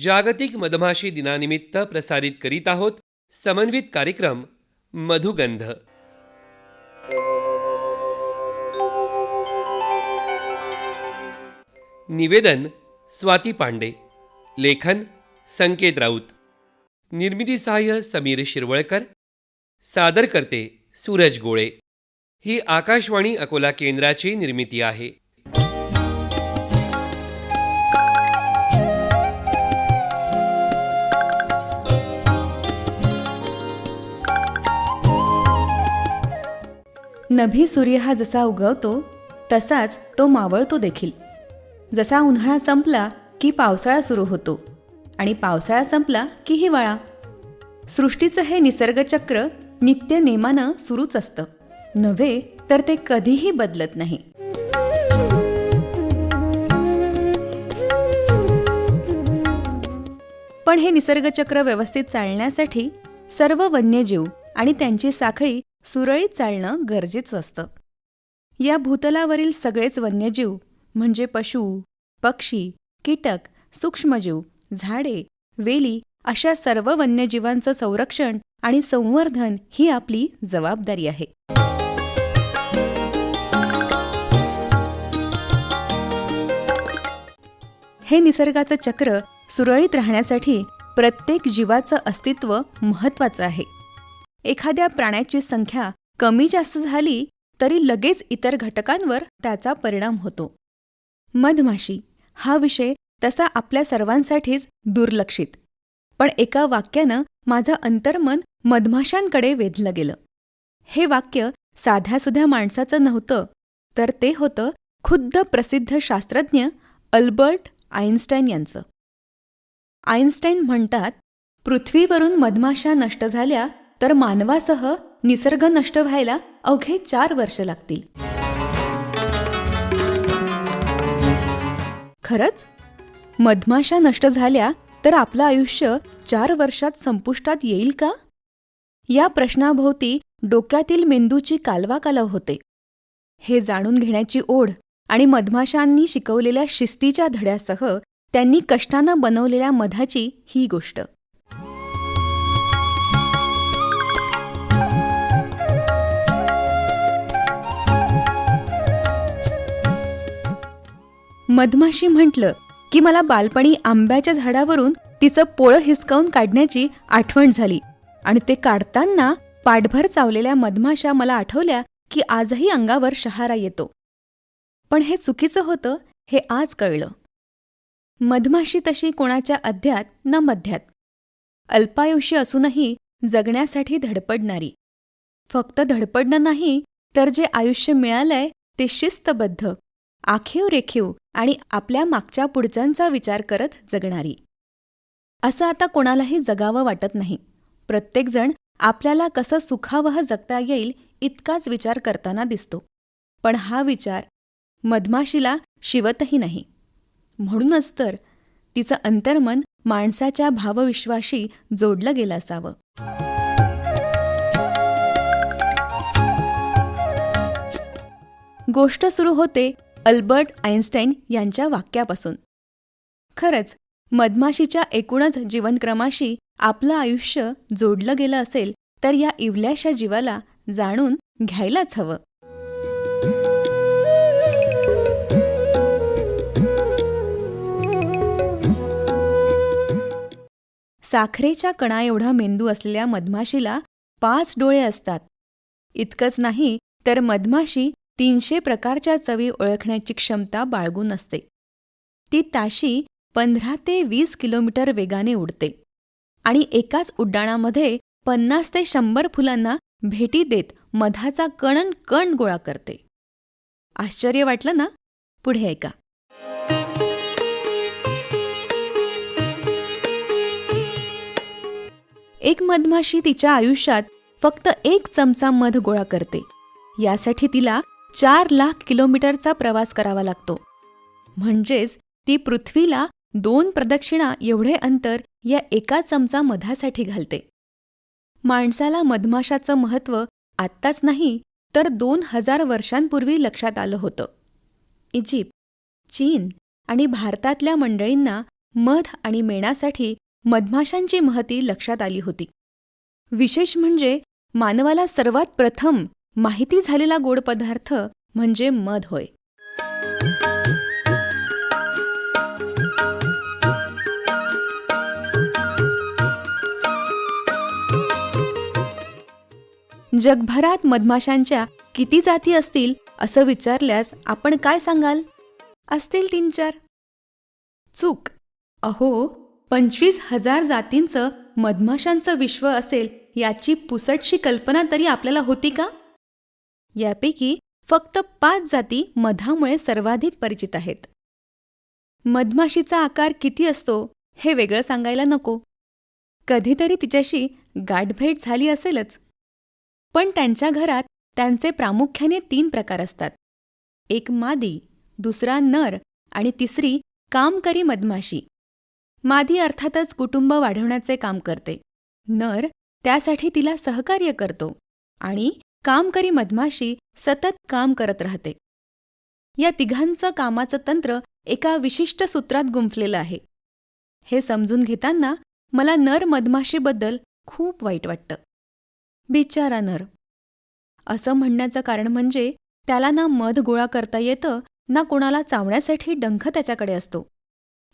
जागतिक मधमाशी दिनानिमित्त प्रसारित करीत आहोत समन्वित कार्यक्रम मधुगंध. निवेदन स्वाती पांडे. लेखन संकेत राऊत. निर्मिती सहाय्य समीर शिरवळकर. सादर करते सूरज गोळे. ही आकाशवाणी अकोला केंद्राची निर्मिती आहे. नभी सूर्य हा जसा उगवतो तसाच तो मावळतो देखील. जसा उन्हाळा संपला की पावसाळा सुरू होतो आणि पावसाळा संपला की हिवाळा. सृष्टीचं हे निसर्गचक्र नित्य नेमानं सुरूच असतं. नव्हे तर ते कधीही बदलत नाही. पण हे निसर्गचक्र व्यवस्थित चालण्यासाठी सर्व वन्यजीव आणि त्यांची साखळी सुरळीत चालणं गरजेचं असतं. या भूतलावरील सगळेच वन्यजीव म्हणजे पशु पक्षी कीटक सूक्ष्मजीव झाडे वेली अशा सर्व वन्यजीवांचं संरक्षण आणि संवर्धन ही आपली जबाबदारी आहे. हे निसर्गाचं चक्र सुरळीत राहण्यासाठी प्रत्येक जीवाचं अस्तित्व महत्वाचं आहे. एखाद्या प्राण्याची संख्या कमी जास्त झाली तरी लगेच इतर घटकांवर त्याचा परिणाम होतो. मधमाशी हा विषय तसा आपल्या सर्वांसाठीच दुर्लक्षित. पण एका वाक्यानं माझं अंतर्मन मधमाशांकडे वेधलं गेलं. हे वाक्य साध्यासुध्या माणसाचं नव्हतं तर ते होतं खुद्द प्रसिद्ध शास्त्रज्ञ अल्बर्ट आईन्स्टाईन यांचं. आईन्स्टाईन म्हणतात पृथ्वीवरून मधमाशा नष्ट झाल्या तर मानवासह निसर्ग नष्ट व्हायला अवघे चार वर्ष लागतील. खरंच? मधमाशा नष्ट झाल्या तर आपलं आयुष्य चार वर्षात संपुष्टात येईल का? या प्रश्नाभोवती डोक्यातील मेंदूची कालवाकालव होते. हे जाणून घेण्याची ओढ आणि मधमाशांनी शिकवलेल्या शिस्तीच्या धड्यासह त्यांनी कष्टानं बनवलेल्या मधाची ही गोष्ट. मधमाशी म्हटलं की मला बालपणी आंब्याच्या झाडावरून तिचं पोळं हिसकावून काढण्याची आठवण झाली. आणि ते काढताना पाठभर चावलेल्या मधमाशा मला आठवल्या की आजही अंगावर शहारा येतो. पण हे चुकीचं होतं हे आज कळलं. मधमाशी तशी कोणाच्या अध्यात न मध्यात. अल्पायुषी असूनही जगण्यासाठी धडपडणारी. फक्त धडपडणं नाही तर जे आयुष्य मिळालंय ते शिस्तबद्ध. आखीव रेखीव आणि आपल्या मागच्या पुढच्यांचा विचार करत जगणारी. असं आता कोणालाही जगावं वाटत नाही. प्रत्येकजण आपल्याला कसं सुखावह जगता येईल इतकाच विचार करताना दिसतो. पण हा विचार मधमाशीला शिवतही नाही. म्हणूनच तर तिचं अंतर्मन माणसाच्या भावविश्वाशी जोडलं गेलं असावं. गोष्ट सुरू होते अल्बर्ट आईन्स्टाईन यांच्या वाक्यापासून. खरंच मधमाशीच्या एकूणच जीवनक्रमाशी आपलं आयुष्य जोडलं गेलं असेल तर या इवल्याशा जीवाला जाणून घ्यायलाच हवं. साखरेच्या कणा एवढा मेंदू असलेल्या मधमाशीला पाच डोळे असतात. इतकंच नाही तर मधमाशी तीनशे प्रकारच्या चवी ओळखण्याची क्षमता बाळगून असते. ती ताशी पंधरा ते वीस किलोमीटर वेगाने उडते आणि एकाच उड्डाणामध्ये पन्नास ते शंभर फुलांना भेटी देत मधाचा कणन कण गोळा करते. आश्चर्य वाटलं ना? पुढे ऐका. एक मधमाशी तिच्या आयुष्यात फक्त एक चमचा मध गोळा करते. यासाठी तिला चार लाख किलोमीटरचा प्रवास करावा लागतो. म्हणजेच ती पृथ्वीला दोन प्रदक्षिणा एवढे अंतर या एका चमचा मधासाठी घालते. माणसाला मधमाशाचं महत्त्व आत्ताच नाही तर दोन हजार वर्षांपूर्वी लक्षात आलं होतं. इजिप्त चीन आणि भारतातल्या मंडळींना मध आणि मेणासाठी मधमाशांची महती लक्षात आली होती. विशेष म्हणजे मानवाला सर्वात प्रथम माहिती झालेला गोड पदार्थ म्हणजे मध होय. जगभरात मधमाशांच्या किती जाती असतील असं विचारल्यास आपण काय सांगाल? असतील तीन चार. चूक. अहो पंचवीस हजार जातींचं मधमाशांचं विश्व असेल याची पुसटशी कल्पना तरी आपल्याला होती का? यापैकी फक्त पाच जाती मधामुळे सर्वाधिक परिचित आहेत. मधमाशीचा आकार किती असतो हे वेगळं सांगायला नको. कधीतरी तिच्याशी गाठभेट झाली असेलच. पण त्यांच्या घरात त्यांचे प्रामुख्याने तीन प्रकार असतात. एक मादी दुसरा नर आणि तिसरी कामकरी मधमाशी. मादी अर्थातच कुटुंब वाढवण्याचे काम करते. नर त्यासाठी तिला सहकार्य करतो आणि कामकरी मधमाशी सतत काम करत राहते. या तिघांचं कामाचं तंत्र एका विशिष्ट सूत्रात गुंफलेलं आहे. हे समजून घेताना मला नर मधमाशीबद्दल खूप वाईट वाटतं. बिचारा नर. असं म्हणण्याचं कारण म्हणजे त्याला ना मध गोळा करता येतं ना कोणाला चावण्यासाठी डंख त्याच्याकडे असतो.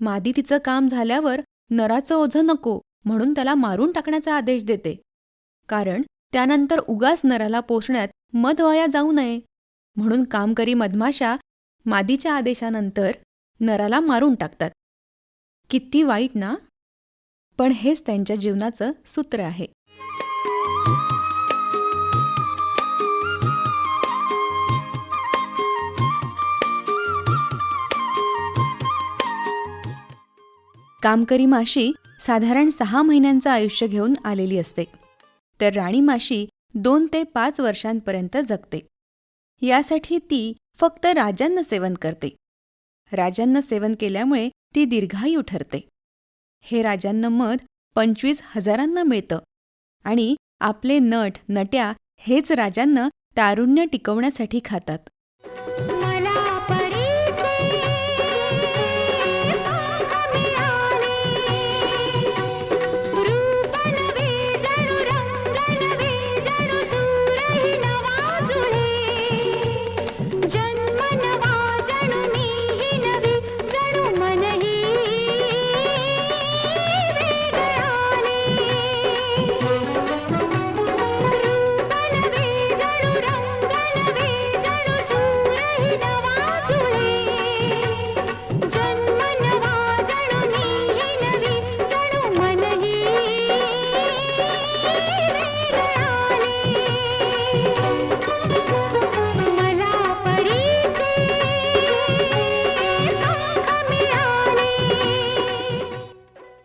मादी तिचं काम झाल्यावर नराचं ओझं नको म्हणून त्याला मारून टाकण्याचा आदेश देते. कारण त्यानंतर उगाच नराला पोसण्यात मध वाया जाऊ नये. म्हणून कामकरी मधमाशा मादीच्या आदेशानंतर नराला मारून टाकतात. किती वाईट ना? पण हेच त्यांच्या जीवनाचं सूत्र आहे. कामकरी माशी साधारण सहा महिन्यांचं आयुष्य घेऊन आलेली असते. तर राणीमाशी दोन ते पाच वर्षांपर्यंत जगते. यासाठी ती फक्त राजांना सेवन करते. राजांना सेवन केल्यामुळे ती दीर्घायू ठरते. हे राजांना मध पंचवीस हजारांना मिळतं आणि आपले नट नट्या हेच राजांना तारुण्य टिकवण्यासाठी खातात.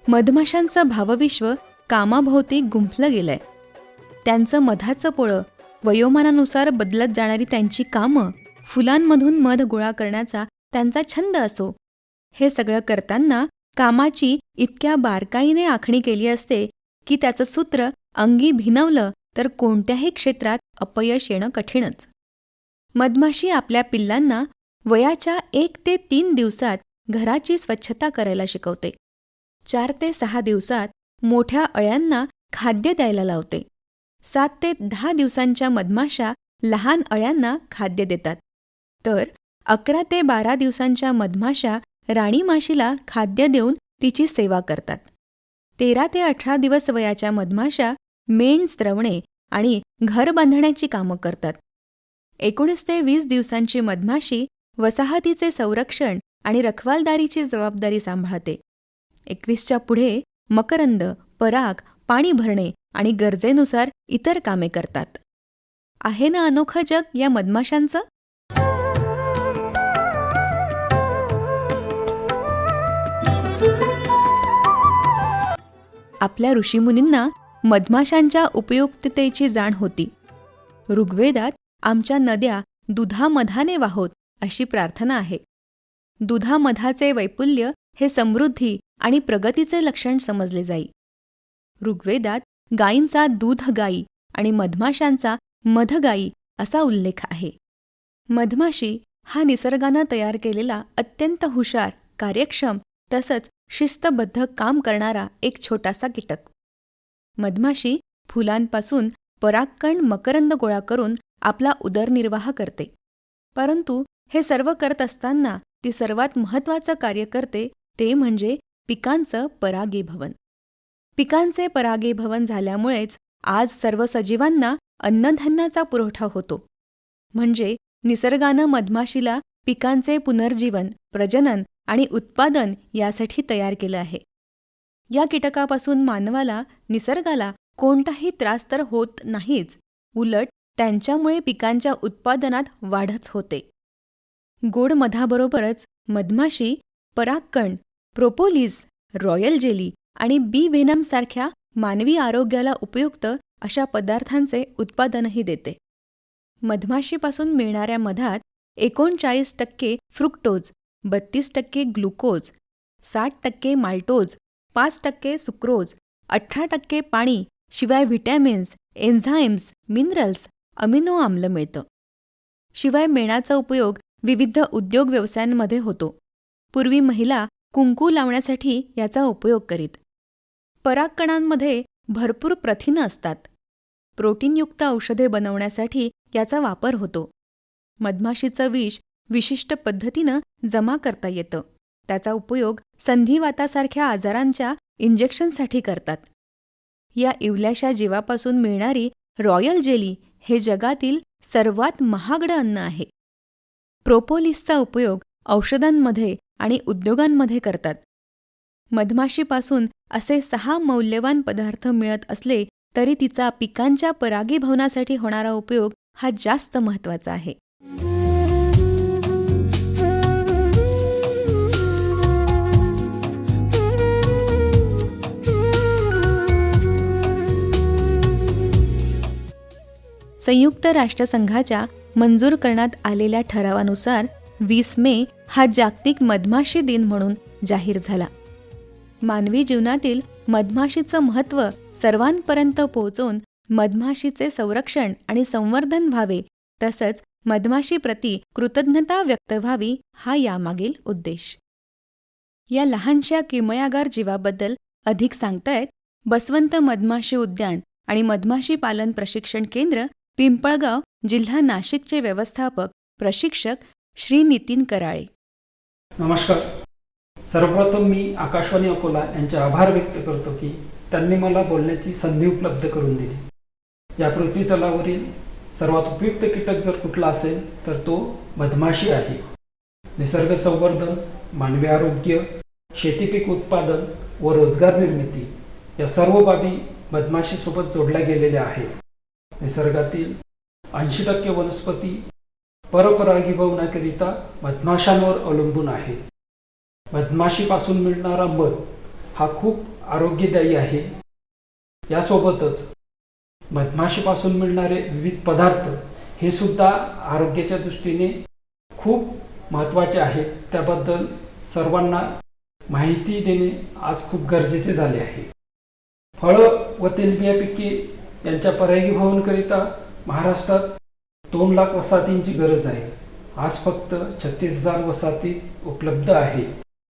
मधमाशांचं भावविश्व कामाभोवती गुंफलं गेलंय. त्यांचं मधाचं पोळं वयोमानानुसार बदलत जाणारी त्यांची कामं फुलांमधून मध गोळा करण्याचा त्यांचा छंद असो. हे सगळं करताना कामाची इतक्या बारकाईने आखणी केली असते की त्याचं सूत्र अंगी भिनवलं तर कोणत्याही क्षेत्रात अपयश येणं कठीणच. मधमाशी आपल्या पिल्लांना वयाच्या एक ते तीन दिवसात घराची स्वच्छता करायला शिकवते. चार ते सहा दिवसात मोठ्या अळ्यांना खाद्य द्यायला लावते. सात ते दहा दिवसांच्या मधमाशा लहान अळ्यांना खाद्य देतात. तर अकरा ते बारा दिवसांच्या मधमाशा राणी माशीला खाद्य देऊन तिची सेवा करतात. तेरा ते अठरा दिवस वयाच्या मधमाशा मेण स्त्रवणे आणि घर बांधण्याची कामं करतात. एकोणीस ते वीस दिवसांची मधमाशी वसाहतीचे संरक्षण आणि रखवालदारीची जबाबदारी सांभाळते. एकवीसच्या पुढे मकरंद पराग पाणी भरणे आणि गरजेनुसार इतर कामे करतात. आहे ना अनोखं जग या मधमाशांचं? आपल्या ऋषीमुनींना मधमाशांच्या उपयुक्ततेची जाण होती. ऋग्वेदात आमच्या नद्या दुधामधाने वाहोत अशी प्रार्थना आहे. दुधामधाचे वैपुल्य हे समृद्धी आणि प्रगतीचे लक्षण समजले जाई. ऋग्वेदात गायींचा दूध गायी आणि मधमाशांचा मधगायी असा उल्लेख आहे. मधमाशी हा निसर्गानं तयार केलेला अत्यंत हुशार कार्यक्षम तसंच शिस्तबद्ध काम करणारा एक छोटासा कीटक. मधमाशी फुलांपासून परागकण मकरंद गोळा करून आपला उदरनिर्वाह करते. परंतु हे सर्व करत असताना ती सर्वात महत्त्वाचं कार्य करते ते म्हणजे पिकांचं परागीभवन पिकांचे परागीभवन झाल्यामुळेच आज सर्व सजीवांना अन्नधान्याचा पुरवठा होतो. म्हणजे निसर्गानं मधमाशीला पिकांचे पुनर्जीवन प्रजनन आणि उत्पादन यासाठी तयार केलं आहे. या कीटकापासून मानवाला निसर्गाला कोणताही त्रास तर होत नाहीच उलट त्यांच्यामुळे पिकांच्या उत्पादनात वाढच होते. गोड मधाबरोबरच मधमाशी परागकण प्रोपोलिस रॉयल जेली आणि बी व्हेनमसारख्या मानवी आरोग्याला उपयुक्त अशा पदार्थांचे उत्पादनही देते. मधमाशीपासून मिळणाऱ्या मधात एकोणचाळीस टक्के फ्रुक्टोज बत्तीस टक्के ग्लुकोज साठ टक्के माल्टोज पाच टक्के सुक्रोज अठरा टक्के पाणी शिवाय व्हिटॅमिन्स एन्झाईम्स मिनरल्स अमिनो आम्ल मिळतं. शिवाय मेणाचा उपयोग विविध उद्योग व्यवसायांमध्ये होतो. पूर्वी महिला कुंकू लावण्यासाठी याचा उपयोग करीत. परागकणांमध्ये भरपूर प्रथिनं असतात. प्रोटीनयुक्त औषधे बनवण्यासाठी याचा वापर होतो. मधमाशीचं विष विशिष्ट पद्धतीनं जमा करता येतं. त्याचा उपयोग संधिवातासारख्या आजारांच्या इंजेक्शनसाठी करतात. या इवल्याशा जीवापासून मिळणारी रॉयल जेली हे जगातील सर्वात महागडं अन्न आहे. प्रोपोलिसचा उपयोग औषधांमध्ये आणि उद्योगांमध्ये करतात. मधमाशीपासून असे सहा मौल्यवान पदार्थ मिळत असले तरी तिचा पिकांच्या परागीभवनासाठी होणारा उपयोग हा जास्त महत्त्वाचा आहे. संयुक्त राष्ट्रसंघाच्या मंजूर करण्यात आलेल्या ठरावानुसार वीस मे हा जागतिक मधमाशी दिन म्हणून जाहीर झाला. मानवी जीवनातील मधमाशीचं महत्त्व सर्वांपर्यंत पोहोचवून मधमाशीचे संरक्षण आणि संवर्धन व्हावे तसंच मधमाशीप्रती कृतज्ञता व्यक्त व्हावी हा यामागील उद्देश. या लहानशा किमयागार जीवाबद्दल अधिक सांगतायत बसवंत मधमाशी उद्यान आणि मधमाशी पालन प्रशिक्षण केंद्र पिंपळगाव जिल्हा नाशिकचे व्यवस्थापक प्रशिक्षक श्री नितीन कराळे. नमस्कार. सर्वप्रथम मी आकाशवाणी अकोला यांचे आभार व्यक्त करतो की त्यांनी मला बोलण्याची संधी उपलब्ध करून दिली. या पृथ्वी तलावरील सर्वात उपयुक्त कीटक जर कुठला असेल तर तो मधमाशी आहे. निसर्ग संवर्धन मानवी आरोग्य शेतीपीक उत्पादन व रोजगार निर्मिती या सर्व बाबी मधमाशीसोबत जोडल्या गेलेल्या आहेत. निसर्गातील ऐंशी टक्के वनस्पती परपरागीभवनाकरिता मधमाशांवर अवलंबून आहे. मधमाशीपासून मिळणारा मध हा खूप आरोग्यदायी आहे. यासोबतच मधमाशीपासून मिळणारे विविध पदार्थ हे सुद्धा आरोग्याच्या दृष्टीने खूप महत्त्वाचे आहेत त्याबद्दल सर्वांना माहिती देणे आज खूप गरजेचे झाले आहे. फळं व तेलबिया पिके यांच्या परागीभवनकरिता महाराष्ट्रात दोन लाख वसाहतींची गरज आहे. आज फक्त छत्तीस हजार वसाहतीच उपलब्ध आहे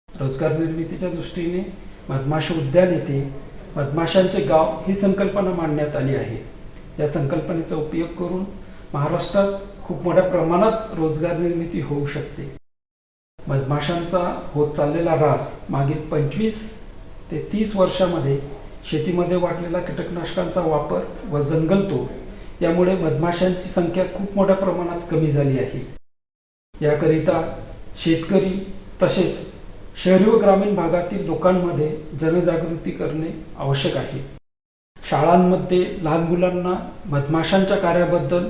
रोजगार निर्मितीच्या दृष्टीने मधमाशी उद्यान येथे मधमाशांचे गाव ही संकल्पना मांडण्यात आली आहे. या संकल्पनेचा उपयोग करून महाराष्ट्रात खूप मोठ्या प्रमाणात रोजगार निर्मिती होऊ शकते. मधमाशांचा होत चाललेला ऱ्हास मागील पंचवीस ते तीस वर्षामध्ये शेतीमध्ये वाढलेला कीटकनाशकांचा वापर व जंगलतोड यामुळे मधमाशांची संख्या खूप मोठ्या प्रमाणात कमी झाली आहे. याकरिता शेतकरी तसेच शहरी व ग्रामीण भागातील लोकांमध्ये जनजागृती करणे आवश्यक आहे. शाळांमध्ये लहान मुलांना मधमाशांच्या कार्याबद्दल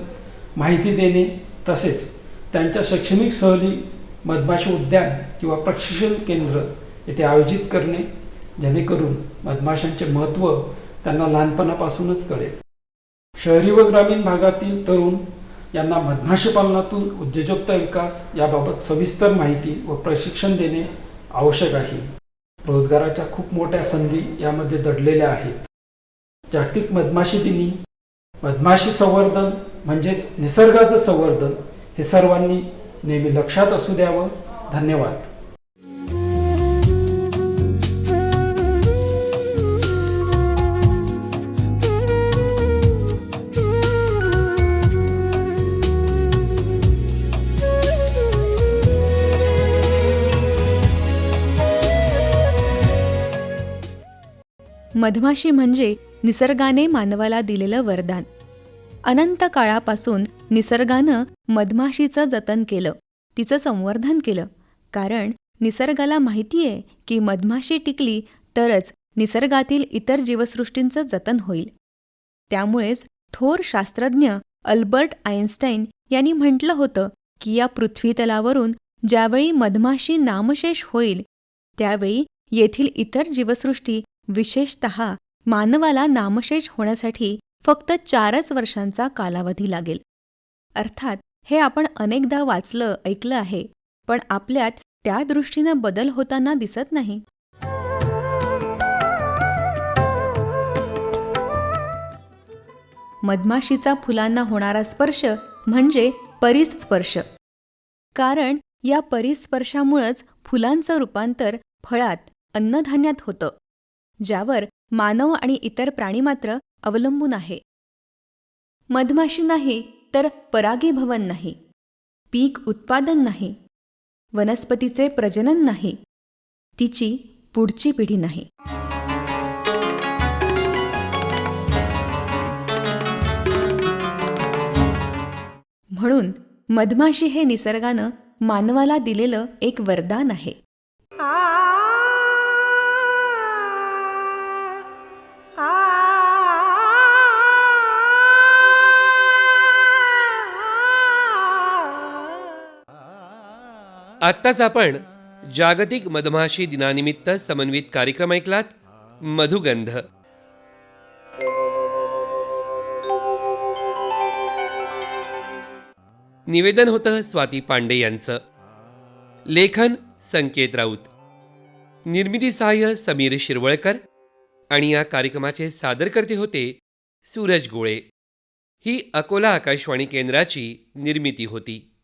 माहिती देणे तसेच त्यांच्या शैक्षणिक सहली मधमाशी उद्यान किंवा प्रशिक्षण केंद्र येथे आयोजित करणे जेणेकरून मधमाशांचे महत्त्व त्यांना लहानपणापासूनच कळेल. शहरी व ग्रामीण भागातील तरुण यांना मधमाशी पालनातून उद्योजकता विकास याबाबत सविस्तर माहिती व प्रशिक्षण देणे आवश्यक आहे. रोजगाराच्या खूप मोठ्या संधी यामध्ये दडलेल्या आहेत. जागतिक मधमाशी दिनी मधमाशी संवर्धन म्हणजेच निसर्गाचं संवर्धन हे सर्वांनी नेहमी लक्षात असू द्यावं. धन्यवाद. मधमाशी म्हणजे निसर्गाने मानवाला दिलेलं वरदान. अनंत काळापासून निसर्गानं मधमाशीचं जतन केलं तिचं संवर्धन केलं. कारण निसर्गाला माहिती आहे की मधमाशी टिकली तरच निसर्गातील इतर जीवसृष्टींचं जतन होईल. त्यामुळेच थोर शास्त्रज्ञ अल्बर्ट आइन्स्टाईन यांनी म्हटलं होतं की या पृथ्वीतलावरून ज्यावेळी मधमाशी नामशेष होईल त्यावेळी येथील इतर जीवसृष्टी विशेषत मानवाला नामशेष होण्यासाठी फक्त चारच वर्षांचा कालावधी लागेल. अर्थात हे आपण अनेकदा वाचलं ऐकलं आहे पण आपल्यात त्या दृष्टीनं बदल होताना दिसत नाही. मधमाशीचा फुलांना होणारा स्पर्श म्हणजे परिस्पर्श. कारण या परिस्पर्शामुळंच फुलांचं रूपांतर फळात अन्नधान्यात होतं. ज्यावर मानव आणि इतर प्राणी मात्र अवलंबून आहे. मधमाशी नाही तर परागीभवन नाही. पीक उत्पादन नाही. वनस्पतीचे प्रजनन नाही. तिची पुढची पिढी नाही. म्हणून मधमाशी हे निसर्गानं मानवाला दिलेलं एक वरदान आहे. आत्ताच आपण जागतिक मधमाशी दिनानिमित्त समन्वित कार्यक्रम ऐकलात मधुगंध. निवेदन होतं स्वाती पांडे यांचं. लेखन संकेत राऊत. निर्मिती सहाय्य समीर शिरवळकर आणि या कार्यक्रमाचे सादरकर्ते होते सूरज गोळे. ही अकोला आकाशवाणी केंद्राची निर्मिती होती.